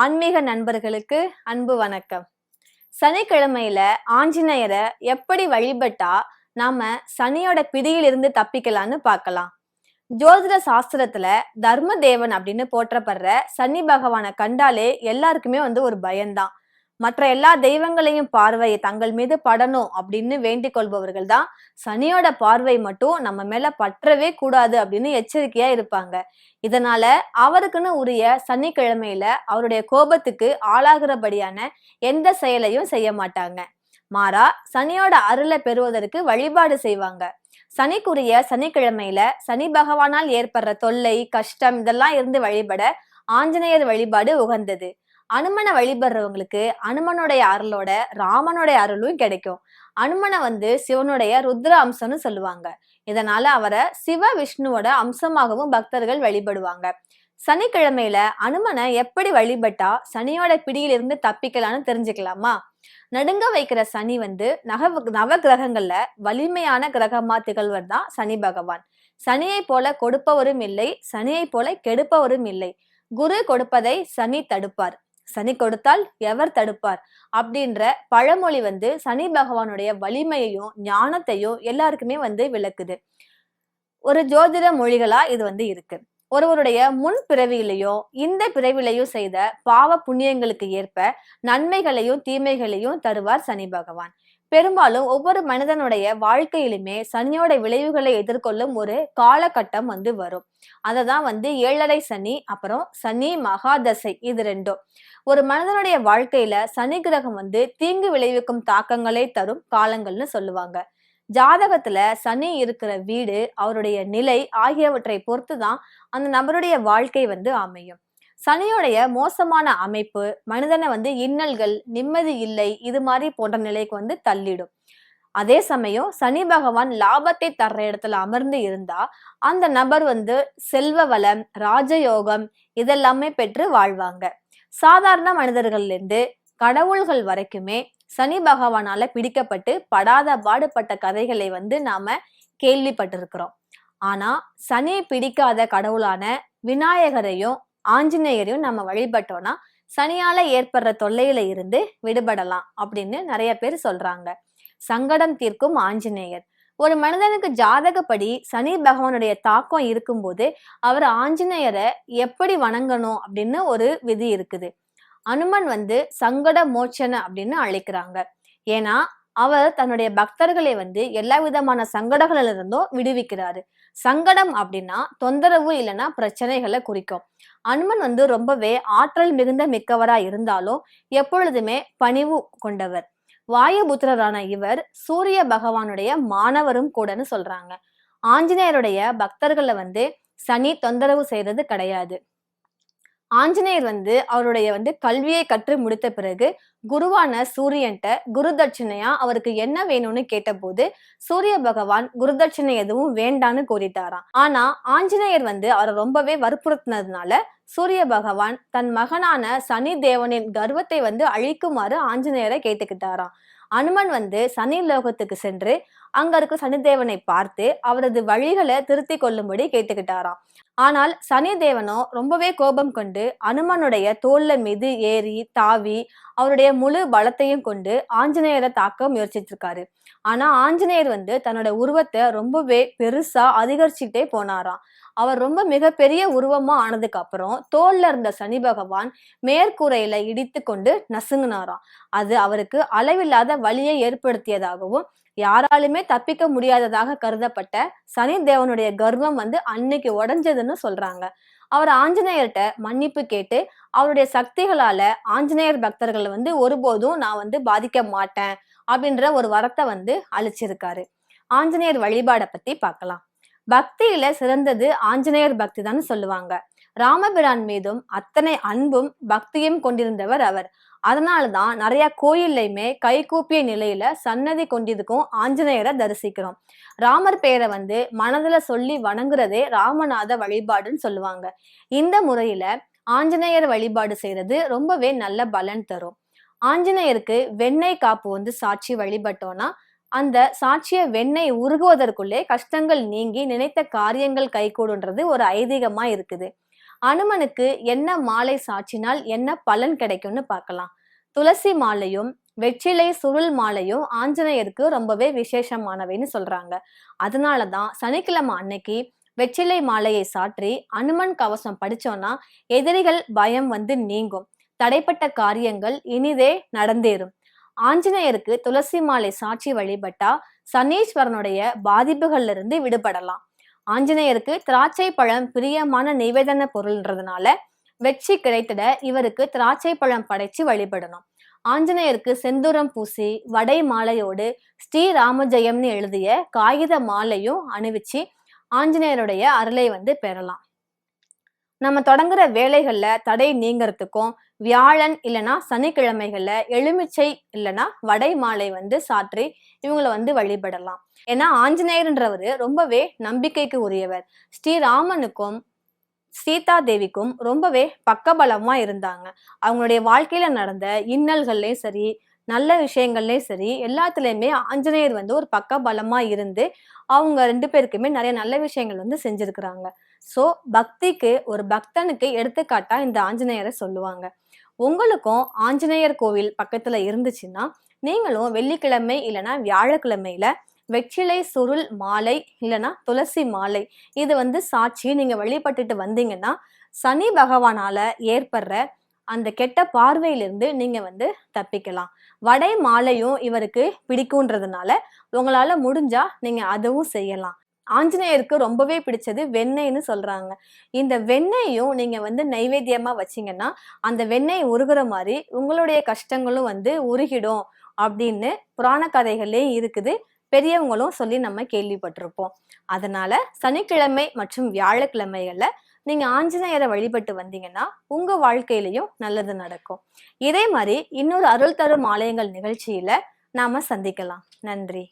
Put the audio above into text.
ஆன்மீக நண்பர்களுக்கு அன்பு வணக்கம். சனிக்கிழமையில ஆஞ்சநேயரை எப்படி வழிபட்டா நாம சனியோட பிடியிலிருந்து தப்பிக்கலாம்னு பார்க்கலாம். ஜோதிட சாஸ்திரத்துல தர்ம தேவன் அப்படின்னு போற்றப்படுற சனி பகவானை கண்டாலே எல்லாருக்குமே வந்து ஒரு பயம்தான். மற்ற எல்லா தெய்வங்களையும் பார்வையை தங்கள் மீது படணும் அப்படின்னு வேண்டிக் கொள்பவர்கள் தான் சனியோட பார்வை மட்டும் நம்ம மேல பற்றவே கூடாது அப்படின்னு எச்சரிக்கையா இருப்பாங்க. இதனால அவருக்குன்னு உரிய சனிக்கிழமையில அவருடைய கோபத்துக்கு ஆளாகிறபடியான எந்த செயலையும் செய்ய மாட்டாங்க. மாறா சனியோட அருளை பெறுவதற்கு வழிபாடு செய்வாங்க. சனிக்குரிய சனிக்கிழமையில சனி பகவானால் ஏற்படுற தொல்லை கஷ்டம் இதெல்லாம் இருந்து வழிபட ஆஞ்சநேயர் வழிபாடு உகந்தது. அனுமனை வழிபடுறவங்களுக்கு அனுமனுடைய அருளோட ராமனுடைய அருளும் கிடைக்கும். அனுமனை வந்து சிவனுடைய ருத்ர அம்சம்னு சொல்லுவாங்க. இதனால அவரை சிவ விஷ்ணுவோட அம்சமாகவும் பக்தர்கள் வழிபடுவாங்க. சனிக்கிழமையில அனுமனை எப்படி வழிபட்டா சனியோட பிடியிலிருந்து தப்பிக்கலாம்னு தெரிஞ்சுக்கலாமா? நடுங்க வைக்கிற சனி வந்து நக நவ கிரகங்கள்ல வலிமையான கிரகமா திகழ்வர் தான் சனி பகவான். சனியை போல கொடுப்பவரும் இல்லை சனியை போல கெடுப்பவரும் இல்லை. குரு கொடுப்பதை சனி தடுப்பார். சனி கொடுத்தால் எவர் தடுப்பார்? அப்படின்ற பழமொழி வந்து சனி பகவானுடைய வலிமையையும் ஞானத்தையும் எல்லாருக்குமே வந்து விளக்குது. ஒரு ஜோதிட மொழிகளா இது வந்து இருக்கு. ஒருவருடைய முன் பிறவியிலையோ இந்த பிறவிலையோ செய்த பாவ புண்ணியங்களுக்கு ஏற்ப நன்மைகளையும் தீமைகளையும் தருவார் சனி பகவான். பெரும்பாலும் ஒவ்வொரு மனிதனுடைய வாழ்க்கையிலுமே சனியோட விளைவுகளை எதிர்கொள்ளும் ஒரு காலகட்டம் வந்து வரும். அததான் வந்து ஏழரை சனி அப்புறம் சனி மகாதசை இது ரெண்டும். ஒரு மனிதனுடைய வாழ்க்கையில சனி கிரகம் வந்து தீங்கு விளைவிக்கும் தாக்கங்களை தரும் காலங்கள்னு சொல்லுவாங்க. ஜாதகத்துல சனி இருக்கிற வீடு அவருடைய நிலை ஆகியவற்றை பொறுத்து தான் அந்த நபருடைய வாழ்க்கை வந்து அமையும். சனியோடைய மோசமான அமைப்பு மனிதனை வந்து இன்னல்கள் நிம்மதி இல்லை இது மாதிரி போன்ற நிலைக்கு வந்து தள்ளிடும். அதே சமயம் சனி பகவான் லாபத்தை தர்ற இடத்துல அமர்ந்து இருந்தா அந்த நபர் வந்து செல்வ வளம் ராஜயோகம் இதெல்லாமே பெற்று வாழ்வாங்க. சாதாரண மனிதர்கள்லேருந்து கடவுள்கள் வரைக்குமே சனி பகவானால பிடிக்கப்பட்டு படாத பாடுபட்ட கதைகளை வந்து நாம கேள்விப்பட்டிருக்கிறோம். ஆனா சனி பிடிக்காத கடவுளான விநாயகரையும் ஆஞ்சநேயரையும் நம்ம வழிபட்டோம்னா சனியால ஏற்படுற தொல்லையில இருந்து விடுபடலாம் அப்படின்னு நிறைய பேர் சொல்றாங்க. சங்கடம் தீர்க்கும் ஆஞ்சநேயர். ஒரு மனிதனுக்கு ஜாதகப்படி சனி பகவானுடைய தாக்கம் இருக்கும்போது அவர் ஆஞ்சநேயரை எப்படி வணங்கணும் அப்படின்னு ஒரு விதி இருக்குது. அனுமன் வந்து சங்கட மோட்சன அப்படின்னு அழைக்கிறாங்க. ஏன்னா அவர் தன்னுடைய பக்தர்களை வந்து எல்லா விதமான சங்கடங்கள்ல இருந்தும் விடுவிக்கிறாரு. சங்கடம் அப்படின்னா தொந்தரவு இல்லைன்னா பிரச்சனைகளை குறிக்கும். அனுமன் வந்து ரொம்பவே ஆற்றல் மிகுந்த மிக்கவரா இருந்தாலும் எப்பொழுதுமே பணிவு கொண்டவர். வாயுபுத்திரரான இவர் சூரிய பகவானுடைய மாணவரும் கூடன்னு சொல்றாங்க. ஆஞ்சநேயருடைய பக்தர்களை வந்து சனி தொந்தரவு செய்யறது கிடையாது. ஆஞ்சநேயர் வந்து அவருடைய வந்து கல்வியை கற்று முடித்த பிறகு குருவான சூரியன்ட்ட குரு தட்சிணையா அவருக்கு என்ன வேணும்னு கேட்டபோது சூரிய பகவான் குரு தட்சிணை எதுவும் வேண்டான்னு கூறிட்டாராம். ஆனா ஆஞ்சநேயர் வந்து அவரை ரொம்பவே வற்புறுத்தினதுனால சூரிய பகவான் தன் மகனான சனி தேவனின் கர்வத்தை வந்து அழிக்குமாறு ஆஞ்சநேயரை கேட்டுக்கிட்டாராம். அனுமன் வந்து சனி லோகத்துக்கு சென்று அங்க இருக்க சனிதேவனை பார்த்து அவரது வழிகளை திருத்தி கொள்ளும்படி கேட்டுக்கிட்டாராம். ஆனால் சனி தேவனோ ரொம்பவே கோபம் கொண்டு அனுமனுடைய தோல்ல மீது ஏறி தாவி அவருடைய முழு பலத்தையும் கொண்டு ஆஞ்சநேயரை தாக்க முயற்சிச்சிருக்காரு. ஆனா ஆஞ்சநேயர் வந்து தன்னோட உருவத்தை ரொம்பவே பெருசா அதிகரிச்சுட்டே போனாராம். அவர் ரொம்ப மிகப்பெரிய உருவமா ஆனதுக்கு அப்புறம் தோல்ல இருந்த சனி பகவான் மேற்கூரையில இடித்து கொண்டு நசுங்கினாராம். அது அவருக்கு அளவில்லாத வழியை ஏற்படுத்தியதாகவும் யாராலுமே தப்பிக்க முடியாததாக கருதப்பட்ட சனி தேவனுடைய கர்வம் வந்து அன்னைக்கு உடஞ்சதுன்னு சொல்றாங்க. அவர் ஆஞ்சநேயர்கிட்ட மன்னிப்பு கேட்டு அவருடைய சக்திகளால ஆஞ்சநேயர் பக்தர்களை வந்து ஒருபோதும் நான் வந்து பாதிக்க மாட்டேன் அப்படின்ற ஒரு வரத்தை வந்து அழிச்சிருக்காரு ஆஞ்சநேயர் வழிபாடை பத்தி பார்க்கலாம். பக்தியில சிறந்தது ஆஞ்சநேயர் பக்தி தான் சொல்லுவாங்க. ராமபிரான் மீதும் அத்தனை அன்பும் பக்தியும் கொண்டிருந்தவர் அவர். அதனாலதான் நிறைய கோயில்லையுமே கைகூப்பிய நிலையில சன்னதி கொண்டிருக்கும் ஆஞ்சநேயரை தரிசிக்கிறோம். ராமர் பெயரை வந்து மனதுல சொல்லி வணங்குறதே ராமநாத வழிபாடுன்னு சொல்லுவாங்க. இந்த முறையில ஆஞ்சநேயர் வழிபாடு செய்யறது ரொம்பவே நல்ல பலன் தரும். ஆஞ்சநேயருக்கு வெண்ணெய் காப்பு வந்து சாட்சி வழிபட்டோம்னா அந்த சாட்சிய வெண்ணெய் உருகுவதற்குள்ளே கஷ்டங்கள் நீங்கி நினைத்த காரியங்கள் கைகூடுன்றது ஒரு ஐதீகமா இருக்குது. அனுமனுக்கு என்ன மாலை சாட்சினால் என்ன பலன் கிடைக்கும்னு பார்க்கலாம். துளசி மாலையும் வெற்றிலை சுருள் மாலையும் ஆஞ்சநேயருக்கு ரொம்பவே விசேஷமானவைன்னு சொல்றாங்க. அதனாலதான் சனிக்கிழமை அன்னைக்கு வெற்றிலை மாலையை சாற்றி அனுமன் கவசம் படிச்சோம்னா எதிரிகள் பயம் வந்து நீங்கும். தடைப்பட்ட காரியங்கள் இனிதே நடந்தேறும். ஆஞ்சநேயருக்கு துளசி மாலை சாட்சி வழிபட்டா சனீஸ்வரனுடைய பாதிப்புகள்ல இருந்து விடுபடலாம். ஆஞ்சநேயருக்கு திராட்சை பழம் பிரியமான நிவேதன பொருள்ன்றதுனால வெற்றி கிடைத்திட இவருக்கு திராட்சை பழம் படைச்சு வழிபடணும். ஆஞ்சநேயருக்கு செந்தூரம் பூசி வடை மாலையோடு ஸ்ரீ ராமஜெயம்னு எழுதிய காகித மாலையும் அணிவிச்சு ஆஞ்சநேயருடைய அருளை வந்து பெறலாம். நம்ம தொடங்குற வேலைகளில் தடை நீங்கிறதுக்கும் வியாழன் இல்லைன்னா சனிக்கிழமைகளில் எலுமிச்சை இல்லைன்னா வடை மாலை வந்து சாற்றி இவங்களை வந்து வழிபடலாம். ஏன்னா ஆஞ்சநேயர்ன்றவர் ரொம்பவே நம்பிக்கைக்கு உரியவர். ஸ்ரீராமனுக்கும் சீதா தேவிக்கும் ரொம்பவே பக்கபலமா இருந்தாங்க. அவங்களுடைய வாழ்க்கையில நடந்த இன்னல்கள்லயும் சரி நல்ல விஷயங்கள்லேயும் சரி எல்லாத்துலேயுமே ஆஞ்சநேயர் வந்து ஒரு பக்க பலமாக இருந்து அவங்க ரெண்டு பேருக்குமே நிறைய நல்ல விஷயங்கள் வந்து செஞ்சுருக்குறாங்க. ஸோ பக்திக்கு ஒரு பக்தனுக்கு எடுத்துக்காட்டா இந்த ஆஞ்சநேயரை சொல்லுவாங்க. உங்களுக்கும் ஆஞ்சநேயர் கோவில் பக்கத்தில் இருந்துச்சுன்னா நீங்களும் வெள்ளிக்கிழமை இல்லைன்னா வியாழக்கிழமையில வெற்றிலை சுருள் மாலை இல்லைன்னா துளசி மாலை இது வந்து சாட்சி நீங்கள் வழிபட்டுட்டு வந்தீங்கன்னா சனி பகவானால் ஏற்படுற அந்த கெட்ட பார்வையிலிருந்து நீங்க வந்து தப்பிக்கலாம். வடை மாலையும் இவருக்கு பிடிக்கும்ன்றதுனால உங்களால முடிஞ்சா நீங்க அதுவும் செய்யலாம். ஆஞ்சநேயருக்கு ரொம்பவே பிடிச்சது வெண்ணெய்னு சொல்றாங்க. இந்த வெண்ணெயும் நீங்க வந்து நைவேத்தியமா வச்சீங்கன்னா அந்த வெண்ணெய் உருகுற மாதிரி உங்களுடைய கஷ்டங்களும் வந்து உருகிடும் அப்படின்னு புராண கதைகள்லயும் இருக்குது. பெரியவங்களும் சொல்லி நம்ம கேள்விப்பட்டிருப்போம். அதனால சனிக்கிழமை மற்றும் வியாழக்கிழமைகளில் நீங்க ஆஞ்சநேயரை வழிபட்டு வந்தீங்கன்னா உங்க வாழ்க்கையிலையும் நல்லது நடக்கும். இதே மாதிரி இன்னொரு அருள் தரும் ஆலயங்கள் நிகழ்ச்சியில நாம சந்திக்கலாம். நன்றி.